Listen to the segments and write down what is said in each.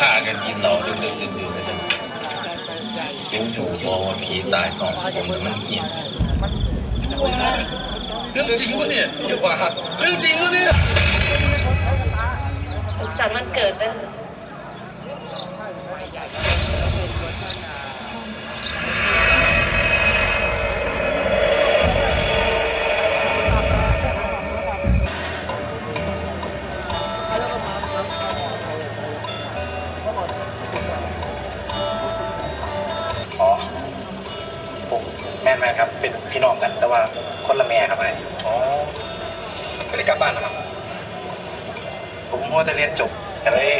ฆ่ากันกินเราดึกดึกดึกดึกกันอยู่พอว่าผีตายสองคนมันเหี้ยเรื่องจริงวะเนี่ยเย่าว่าเรื่องจริงวะเนี่ยสุขสันต์วันเกิดเลย พี่น้องกัน แต่ว่าคนละแม่ครับไอ้อ๋อไม่ได้กลับบ้านนะครับ ผมว่าจะเรียนจบแต่เลย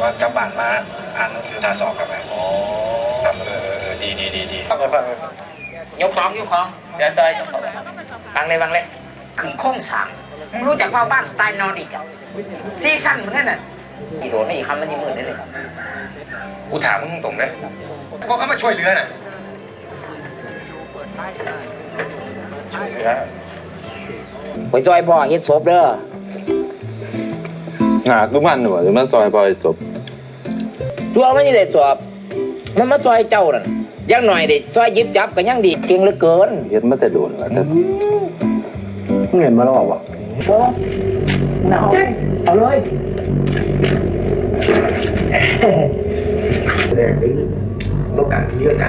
ว่ากลับบ้านมาอ่านหนังสือทาสอบครับไอ้อ๋อครับเออเออเออดีดีดีดี ยกของยกของเดี๋ยวเตยจะขอวางเลยวางเลยขึงโค้งสามมึงรู้จักว่าบ้านสไตล์นอร์ดิกอะซีซั่นเหมือนกันน่ะอีโดนนี่คำมันยังมืดได้เลยกูถามมึงตรงเลยพอเขามาช่วยเหลือน่ะช่วยเหลือ ไปจอยพ่อเฮ็ดศพเด้อหาก็มันหนูหรือมันซอยปล่อยจบชัวร์มันยังได้สอบ มันมาจอยเจ้านั่นอยังหน่อยดิจอยยิบยับก็ยังดีเก่งเหลือเกินเฮ็ดมาแต่โดนแล้วแต่เงินมาแล้ววะหนาวเอาเลยแสดงถึงโลกการพิจา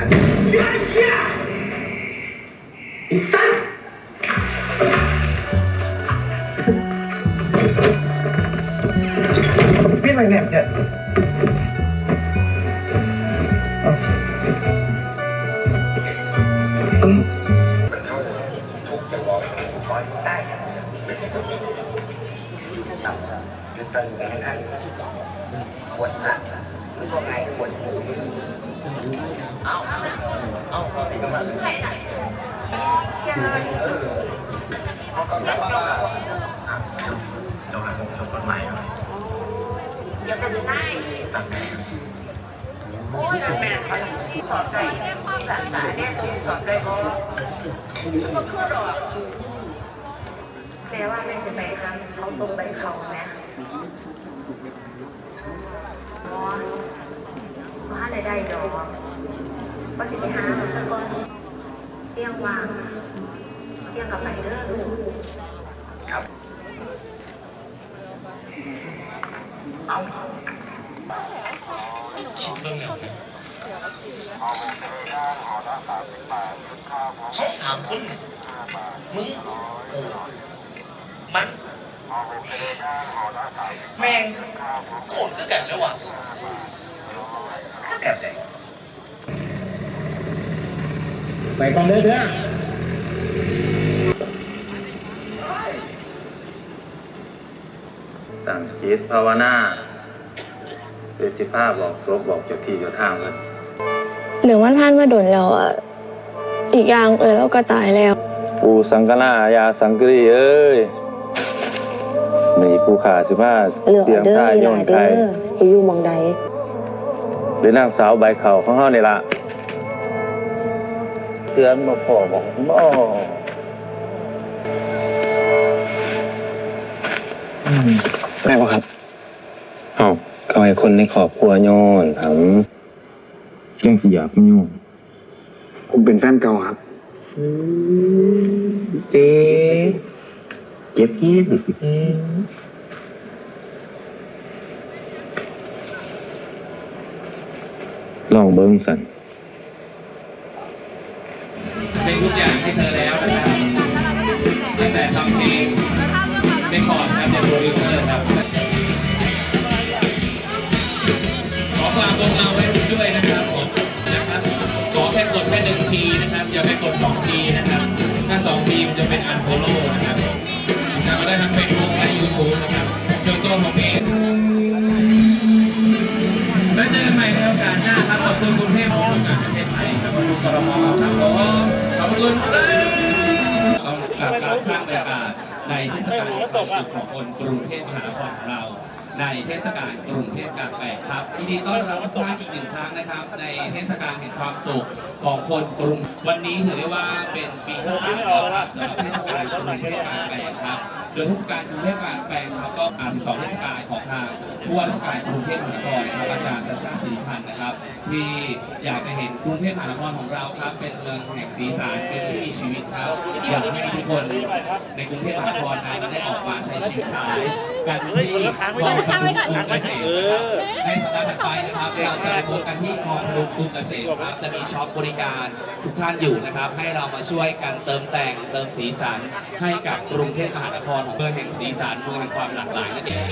รณ เราหาผมชมคนใหม่หน่อยอย่าไปได้โอ้ยมันแม่นเขาสอบได้หลานสายเนี่ยตัวสอบได้บ่ก็คือหรอกแปลว่าแม่จะไปครั้งเขาส่งไปเขาไหมอ๋อว่าได้ได้ดอกว่าสิไปหาสักก่อนเสี่ยงวาง เสียงกับไปเด้อครับคิดเรื่องแล้วนะเขาสามคนมึงกูมันแม่งขนคือกันแล้ววะคือแบบไหนไปก่อนเด้อเด้อ ตั้งจิตภาวนาเดือสิบห้าบอกศพบอกเจ้าที่เจ้าทางกันหรือมันผ่านมาโดนแล้วอะอีกอย่างเออเราก็ตายแล้ว ปูสังกนายาสังกรีเอ้ยมีปูขาสิบห้าเลือกเสียงเด้อท่าอีโยหลานเด้ไทยอสิอยู่หมองใดหรือนางสาวใบเข่าของเฮานี่ละเตือนมาพ่อบอก บ่แม่บ่ครับเอ้าก็ให้คนในครอบครัวย้อนถามยังสิอยากย้อนผมเป็นแฟนเก่าครับเจ๊เจ็บยินลองเบิ้งสันเป็นทุกอย่างให้เธอแล้วนะครับตั้งแต่ทำเพลงใน คอร์ดครับในโปรดิวเซอร์ครับ ขอความลงเราไว้ด้วยนะครับผมนะครับ ขอแค่กดแค่หนึ่งทีนะครับ อย่าไปกดสองทีนะครับ ถ้าสองทีมันจะเป็นอันโฟโล่นะครับจะมาได้ทั้งเฟซบุ๊กและยูทูบนะครับ ส่วนตัวผมเองแล้วเจอกันใหม่ในโอกาสหน้าครับ ขอบคุณคุณเทพโอกาสประเทศไทยครับขอบคุณกรมครับผมขอบคุณเลยเอาการสร้างบ สุขของคนกรุงเทพมหานครของเรา ในเทศกาลกรุงเทพกาแปลครับยินดีต้อนรับทุกท่านอีกหนึ่งครั้งนะครับ ในเทศกาลแห่งความสุขของคนกรุง วันนี้ถือได้ว่าเป็นปีที่สามแล้วครับสำหรับเทศกาลกรุงเทพกาแปลครับโดยเทศกาลกรุงเทพกาแปลครับก็อ่านสองเทศกาลของทางผู้ว่าราชการกรุงเทพมหานครนะครับอาจารย์ชาชาติสิริพันธ์นะครับ ที่อยากจะเห็นกรุงเทพมหานครของเราครับ เป็นเมืองแห่งสีสันเป็นที่มีชีวิตครับอยากให้ทุกคนในกรุงเทพมหานครนั้นได้ออกมาใช้ชีวิตสายกันที่คลองสมุทรกรุงเกษตรนะครับในสัปดาห์ถัดไปนะครับเราจะไปพบกันที่คลองสมุทรกรุงเกษตรครับจะมีช็อปบริการทุกท่านอยู่นะครับ ให้เรามาช่วยกันเติมแต่งเติมสีสันให้กับกรุงเทพมหานครของเมืองแห่งสีสันเมืองแห่งความหลากหลายนั่นเอง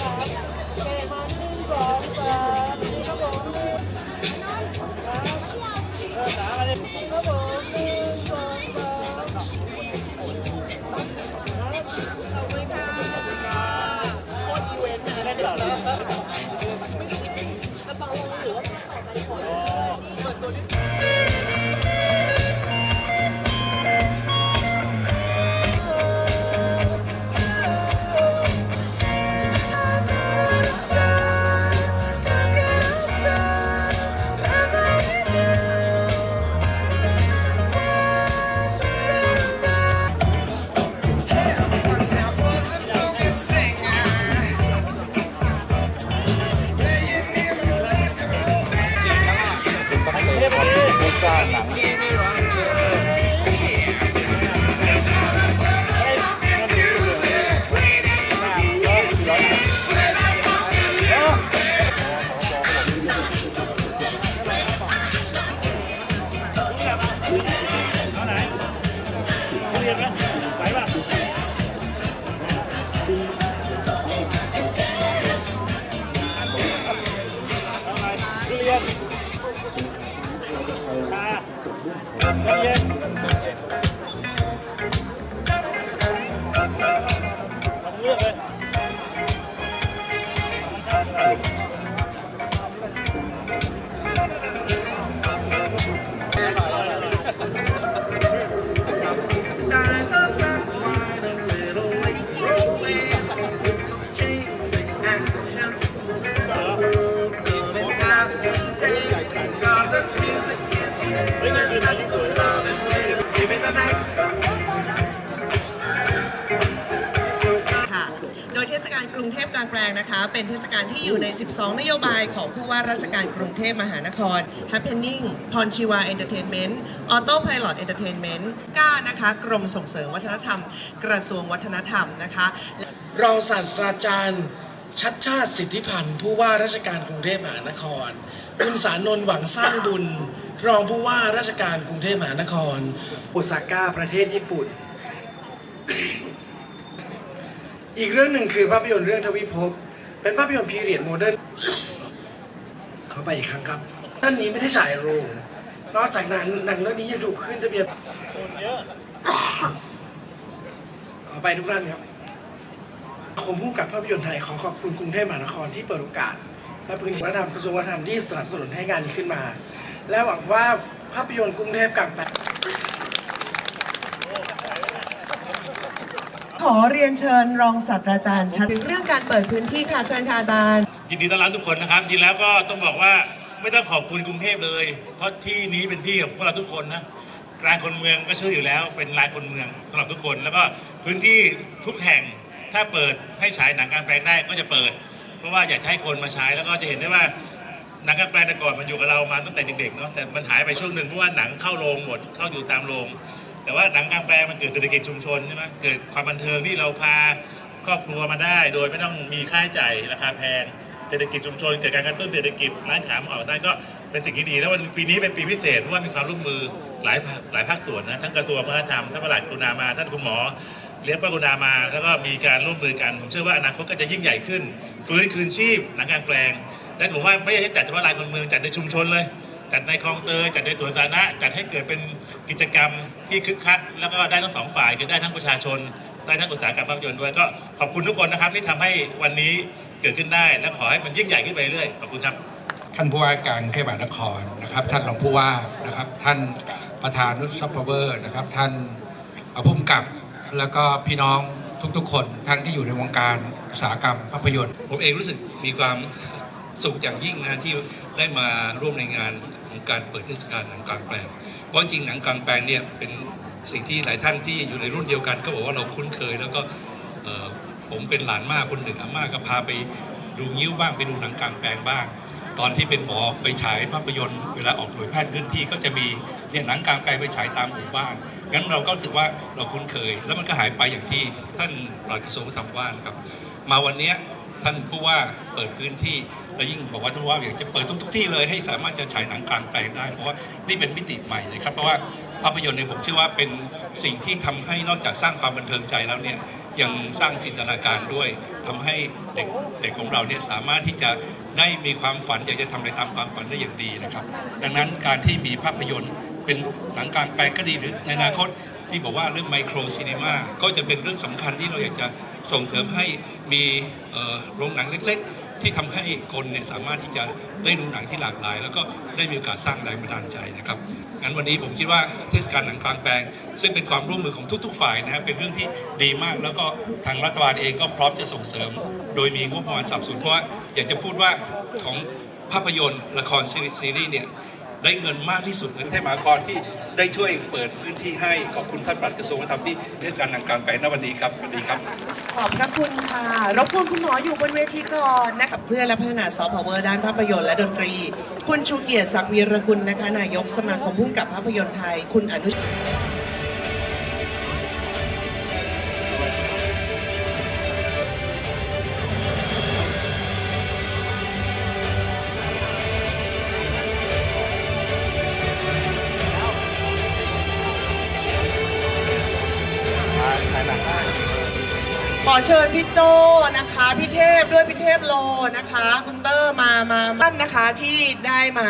ค่ รุงเทพกลางแปลงนะคะ เป็นเทศกาลที่อยู่ใน 12 นโยบายของผู้ว่าราชการกรุงเทพมหานคร Happening พรชีวา Entertainment Auto Pilot Entertainment ก้านะคะ กรมส่งเสริมวัฒนธรรม กระทรวงวัฒนธรรมนะคะรองศาสตราจารย์ชัดชาติสิทธิพันธ์ผู้ว่าราชการกรุงเทพมหานคร คุณสารนนท์หวังสร้างบุญ รองผู้ว่าราชการกรุงเทพมหานครโอซาก้าประเทศญี่ปุ่น อีกเรื่องหนึ่งคือภาพยนตร์เรื่องทวิภพ เป็นภาพยนตร์พีเรียดโมเดิร์นเข้าไปอีกครั้งครับท่านนี้ไม่ได้ฉายโรงนอกจากนั้นหนังเรื่องนี้ยังถูกขึ้นทะเบียนขอไปทุกท่านครับผมผู้กับภาพยนตร์ไทยขอขอบคุณกรุงเทพมหานครที่เปิดโอกาสและพื้นที่วัฒนธรรมกระทรวงวัฒนธรรมที่สนับสนุนให้งานนี้ขึ้นมา และหวังว่าภาพยนตร์กรุงเทพกลางแป ขอเรียนเชิญรองศาสตราจารย์ชัดถึงเรื่องการเปิดพื้นที่ค่ะเชิญค่ะอาจารย์ ยินดีต้อนรับทุกคนนะครับจริงแล้วก็ต้องบอกว่าไม่ต้องขอบคุณกรุงเทพเลย เพราะที่นี้เป็นที่ของพวกเราทุกคนนะกลางคนเมืองก็ชื่ออยู่แล้วเป็นลานคนเมืองสำหรับทุกคน แล้วก็พื้นที่ทุกแห่งถ้าเปิดให้ฉายหนังกลางแปลงได้ก็จะเปิด เพราะว่าอยากให้คนมาใช้แล้วก็จะเห็นได้ว่าหนังกลางแปลงแต่ก่อนมันอยู่กับเรามาตั้งแต่เด็กๆเนาะแต่มันหายไปช่วงหนึ่งเพราะว่าหนังเข้าโรงหมดเข้าอยู่ตามโรง แต่ว่าหนังกลางแปลงมันเกิดเศรษฐกิจชุมชนใช่ไหมเกิดความบันเทิงที่เราพาครอบครัวมาได้ โดยไม่ต้องมีค่าใช้จ่ายราคาแพงเศรษฐกิจชุมชนเกิดการกระตุ้นเศรษฐกิจร้านขายขอออกได้ก็เป็นสิ่งที่ดี แล้ววันปีนี้เป็นปีพิเศษเพราะว่ามีความร่วมมือหลายหลายภาคส่วนนะทั้งกระทรวงวัฒนธรรมท่านประหลัดกรุณามาท่านคุณหมอเลี้ยงป้ากรุณามาแล้วก็มีการร่วมมือกันผมเชื่อว่าอนาคตก็จะยิ่งใหญ่ขึ้นฟื้นคืนชีพหนังกลางแปลงและผมว่าไม่ใช่จัดเฉพาะลานคนเมืองจัดในชุมชนเลย จัดในคลองเตยจัดในสวนสาธารณะจัดให้เกิดเป็นกิจกรรมที่คึกคัก แล้วก็ได้ทั้งสองฝ่ายคือได้ทั้งประชาชน ได้ทั้งอุตสาหกรรมภาพยนตร์ด้วยก็ขอบคุณทุกคนนะครับ ที่ทำให้วันนี้เกิดขึ้นได้ และขอให้มันยิ่งใหญ่ขึ้นไปเรื่อยขอบคุณครับท่านผู้ว่าการกรุงเทพมหานครนะครับ ท่านรองผู้ว่านะครับ ท่านประธานนุชซอฟต์พาวเวอร์นะครับ ท่านผู้กำกับแล้วก็พี่น้องทุกๆ คนทั้งที่อยู่ในวงการอุตสาหกรรมภาพยนตร์ ผมเองรู้สึกมีความสุขอย่างยิ่งนะที่ได้มาร่วมในงาน ของการเปิดเทศกาลหนังกลางแปลง เพราะจริงหนังกลางแปลงเนี่ยเป็นสิ่งที่หลายท่านที่อยู่ในรุ่นเดียวกัน ก็บอกว่าเราคุ้นเคย แล้วก็ผมเป็นหลานมากคนหนึ่งอาม่าก็พาไปดูงิ้วบ้างไปดูหนังกลางแปลงบ้าง ตอนที่เป็นหมอไปฉายภาพยนตร์เวลาออกหน่วยแพทย์เคลื่อนที่ก็จะมีเนี่ยหนังกลางแปลงไปฉายตามหมู่บ้านงั้นเราก็รู้สึกว่าเราคุ้นเคย แล้วมันก็หายไปอย่างที่ท่านปลัดกระทรวงวัฒนธรรมว่านะครับมาวันนี้ ท่านผู้ว่าเปิดพื้นที่แล้วยิ่งบอกว่าท่านว่าอยากจะเปิดทุกๆที่เลยให้สามารถจะฉายหนังกลางแปลงได้ เพราะว่านี่เป็นมิติใหม่เลยครับ เพราะว่าภาพยนตร์เนี่ยผมเชื่อว่าเป็นสิ่งที่ทำให้นอกจากสร้างความบันเทิงใจแล้วเนี่ยยังสร้างจินตนาการด้วยทำให้เด็กเด็กของเราเนี่ยสามารถที่จะได้มีความฝันอยากจะทำอะไรตามความฝันได้อย่างดีนะครับ ดังนั้นการที่มีภาพยนตร์เป็นหนังกลางแปลงก็ดีหรือในอนาคต ที่บอกว่าเรื่องไมโครซีนีมาก็จะเป็นเรื่องสำคัญที่เราอยากจะส่งเสริมให้มีโรงหนังเล็ก ๆ ที่ทำให้คนเนี่ยสามารถที่จะได้ดูหนังที่หลากหลาย แล้วก็ได้มีโอกาสสร้างแรงบันดาลใจนะครับงั้นวันนี้ผมคิดว่าเทศกาลหนังกลางแปลง ซึ่งเป็นความร่วมมือของทุก ๆ ฝ่ายนะครับเป็นเรื่องที่ดีมาก แล้วก็ทางรัฐบาลเองก็พร้อมจะส่งเสริม โดยมีงบประมาณสับสนุนเพราะอยากจะพูดว่าของภาพยนตร์ละครซีรีส์เนี่ย ได้เงินมากที่สุดในเทพมหานครที่ได้ช่วยเปิดพื้นที่ให้ขอบคุณท่านปลัดกระทรวงวัฒนธรรมที่เทศกาลทางกลารไปลณวันนี้ครับสวัสดีครับ ขอบพระคุณค่ะรบกวนคุณหมออยู่บนเวทีก่อนนะคะเพื่อและพัฒนาซอฟต์พาวเวอร์ด้านภาพยนตร์และดนตรี คุณชูเกียรติศักดิ์วีรกุณนะคะนายกสมาคมผู้กำกับภาพยนตร์ไทย คุณอนุช อเชิญพี่โจนะคะ พี่เทพด้วยพี่เทพโลนะคะ คุณเตอร์มามาท่านนะคะที่ได้มา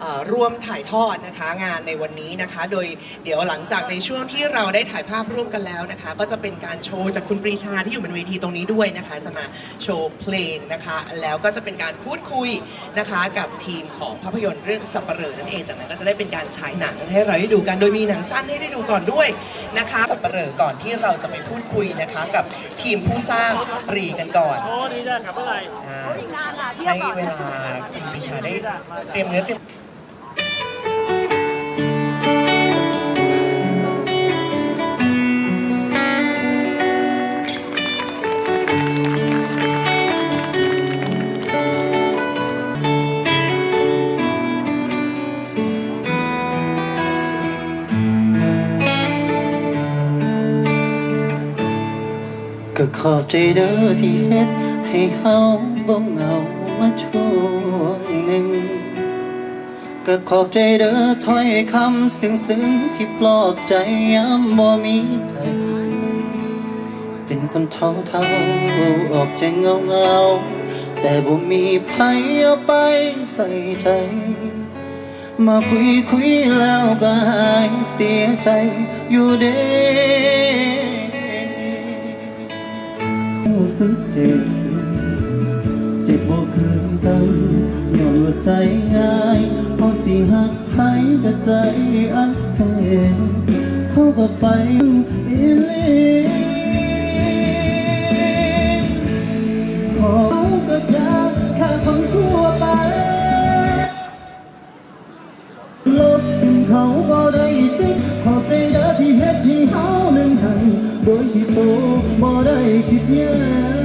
เอ่อร่วมถ่ายทอดนะคะงานในวันนี้นะคะ โดยเดี๋ยวหลังจากในช่วงที่เราได้ถ่ายภาพร่วมกันแล้วนะคะ ก็จะเป็นการโชว์จากคุณปรีชาที่อยู่บนเวทีตรงนี้ด้วยนะคะ จะมาโชว์เพลงนะคะ แล้วก็จะเป็นการพูดคุยนะคะกับทีมของภาพยนตร์เรื่องสัปเหร่อนั่นเองจากนั้นก็จะได้เป็นการฉายหนังให้เราได้ดูกันโดยมีหนังสั้นให้ได้ดูก่อนด้วยนะคะสัปเหร่อก่อนที่เราจะไปพูดคุยนะคะ กับทีมผู้สร้างรีกันก่อนโอ้นี่ได้ครับเมื่อไหร่อ่าให้เวลาคุณปรีชาได้เตรียมเนื้อเตรียม ก็ขอบใจเด้อที่เฮ็ดให้เฮาบ่เหงามาช่วงหนึ่ง ก็ขอบใจเด้อถ้อยคำซึ้งๆที่ปลอบใจยามบ่มีใครเป็นคนเท่าเท่าออกจะเงาเงาๆแต่บ่มีไผเอาไปใส่ใจ มาคุยคุยแล้วก็หายเสียใจอยู่เด้ สึกเจ็บ เจ็บบ่เคยจำย้อนว่าใจง่ายพอสิหักไผก็ใจอักเสบเข้าก็ไปอีหลีขอก็อยาแค่คนทั่วไป ลบถึงเขาบ่ได้สิขอใจเด้อที่เฮ็ดให้เฮานั้นให้โดยที่โต บ่ไ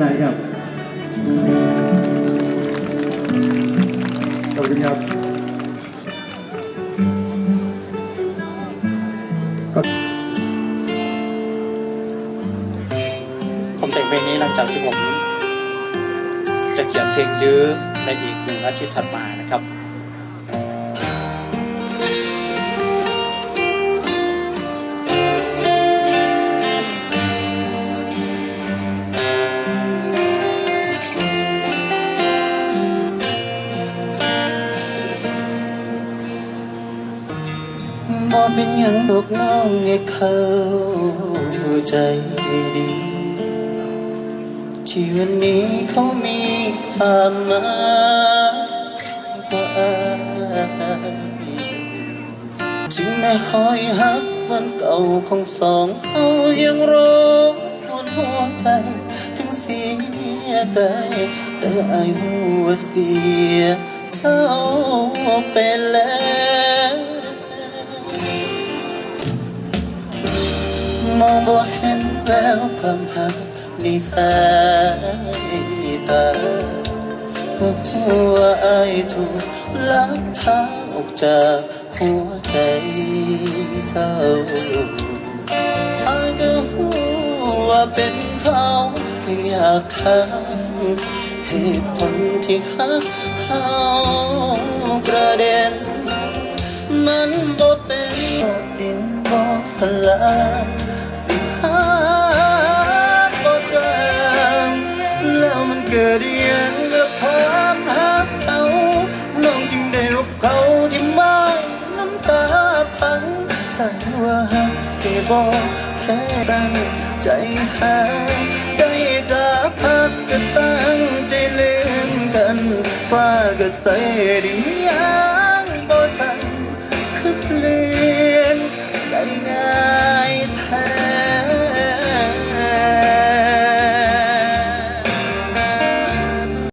ไหนครับ ขอบคุณครับผมแต่งเพลงนี้หลังจากที่ผม จะเขียนเพลงยื้อในอีกหนึ่งอาทิตย์ถัดมานะครับ เป็นหยังดอกน้องให้เข้าใจดีที่วันนี้เขามีความหมายกว่าอายถึงแม้หอยหักวันเก่าของสองเขายังรอปวดหัวใจ ถึงเสียใจแต่อายหัวเสียเจ้าไปแล้ว มองบ่เห็นแววความหักในสายตาก็หัวาอายถูกลักพาออกจากหัวใจเจ้าอายก็หัว่าเป็นเขาอยากถามเหตุผลที่หักเขาประเด็น มันบ่เป็นดินบ่สลาย หาบ่จางแล้วมันเกิดยังกับความหักเขาน้องจึงได้อบเขาที่ไม่น้ำตาพังสั่นว่าหักเสิบ่แค่ตั้งใจหา